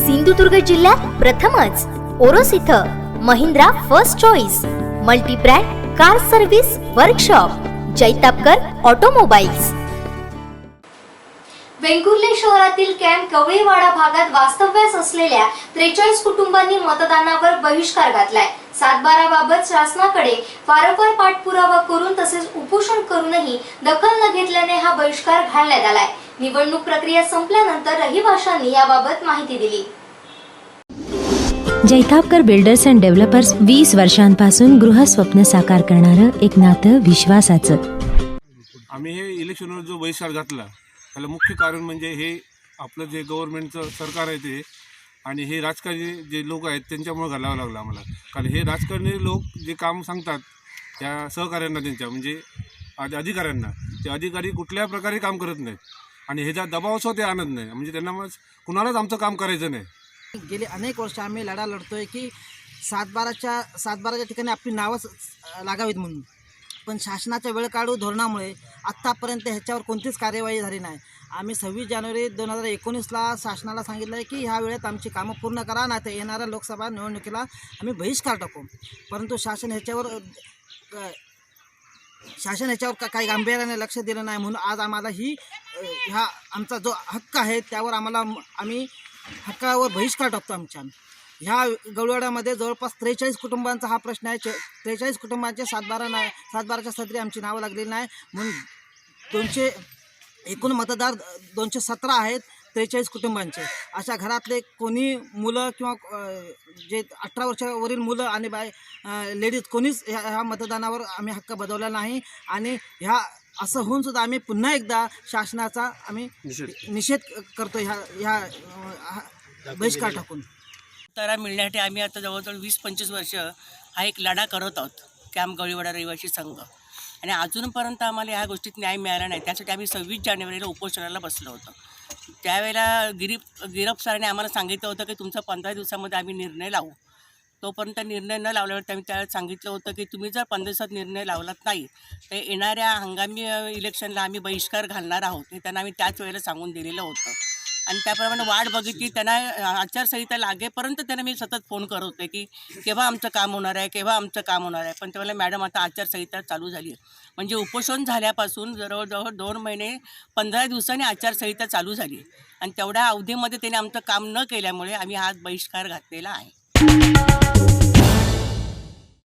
सिंधुदुर्ग जिल्ह्यात प्रथमच ओरोस इथं Mahindra first choice multibrand car service workshop Jaitapkar automobiles. Vengurle शहरातील कॅम्प कवळेवाडा भागात वास्तव्यास असलेल्या त्रेचाळीस कुटुंबांनी मतदानावर बहिष्कार घातलाय. सातबारा बाबत शासनाकडे वारंवार पाठपुरावा करून तसेच उपोषण करूनही दखल न घेतल्याने हा बहिष्कार घालण्यात आलाय. निवडणूक प्रक्रिया संपल्यानंतर रहिवाशांनी याबाबत माहिती दिली. जैतापकर बिल्डर्स अँड डेव्हलपर्स वीस वर्षांपासून गृहस्वप्न साकार करणारं एक नातं विश्वासाचं. आम्ही हे इलेक्शनवर जो बहिष्कार घातला त्याला मुख्य कारण म्हणजे हे आपलं जे गव्हर्नमेंटचं सरकार आहे ते आणि हे राजकारणी जे लोक आहेत त्यांच्यामुळे घालावं लागलं आम्हाला. कारण हे राजकारणी लोक जे काम सांगतात त्या सहकाऱ्यांना त्यांच्या म्हणजे अधि- अधिकाऱ्यांना ते अधिकारी कुठल्या प्रकारे काम करत नाहीत. आणि ह्याचा दबाव ते आणत नाही. म्हणजे त्यांना मग कुणालाच आमचं काम करायचं नाही. गेली अनेक वर्ष आम्ही लढा लढतोय की सातबाराच्या सातबाराच्या ठिकाणी आपली नावच लागावीत म्हणून. पण शासनाच्या वेळ काढू धोरणामुळे आत्तापर्यंत ह्याच्यावर कोणतीच कार्यवाही झाली नाही. आम्ही सव्वीस जानेवारी दोन हजार एकोणीसला शासनाला सांगितलं आहे की ह्या वेळेत आमची कामं पूर्ण करा नाही तर येणाऱ्या लोकसभा निवडणुकीला आम्ही बहिष्कार टाकू. परंतु शासन ह्याच्यावर शासन ह्याच्यावर का काही गांभीर्याने लक्ष दिलं नाही म्हणून आज आम्हाला ही ह्या आमचा जो हक्क आहे त्यावर आम्हाला आम्ही हक्कावर बहिष्कार टाकतो आमच्या. ह्या गवळवाड्यामध्ये जवळपास त्रेचाळीस कुटुंबांचा हा प्रश्न आहे. त्रेचाळीस कुटुंबांचे सातबारा नाही सातबाराच्या सदरी आमची नावं लागलेली नाही. म्हणून दोनशे एकूण मतदार दोनशे सतरा आहेत त्रेचाळीस कुटुंबांचे. अशा घरातले कोणी मुलं किंवा जे अठरा वर्षावरील मुलं आणि बाय लेडीज कोणीच ह्या ह्या मतदानावर आम्ही हक्क बजावला नाही. आणि ह्या असं होऊन सुद्धा आम्ही पुन्हा एकदा शासनाचा आम्ही निषेध करतो ह्या ह्या बहिष्कार टाकून. तारा मिळण्यासाठी आम्ही आता जवळजवळ वीस पंचवीस वर्ष हा एक लढा करत आहोत कॅम्प गवळीवाडा रहिवासी संघ. आणि अजूनपर्यंत आम्हाला ह्या गोष्टीत न्याय मिळाला नाही. त्यासाठी आम्ही सव्वीस जानेवारीला उपोषणाला बसलो होतो. त्यावेळेला गिरीप गिरप सरांनी आम्हाला सांगितलं होतं की तुमचा पंधरा दिवसामध्ये आम्ही निर्णय लावू. तोपर्यंत निर्णय न लावल्यावर त्यांनी त्यावेळेस सांगितलं होतं की तुम्ही जर पंधरा दिवसात निर्णय लावलात नाही तर येणाऱ्या हंगामी इलेक्शनला आम्ही बहिष्कार घालणार आहोत हे त्यांना आम्ही त्याच वेळेला सांगून दिलेलं होतं. आणि त्याप्रमाणे वाट बघितली त्यांना आचारसंहिता लागेपर्यंत त्यांना मी सतत फोन करत होते की केव्हा आमचं काम होणार आहे केव्हा आमचं काम होणार आहे? पण त्यावेळेला मॅडम आता आचारसंहिता चालू झाली आहे. म्हणजे उपोषण झाल्यापासून जवळजवळ दोन महिने पंधरा दिवसांनी आचारसंहिता चालू झाली आणि तेवढ्या अवधीमध्ये त्याने आमचं काम न केल्यामुळे आम्ही आज बहिष्कार घातलेला आहे. Thank you.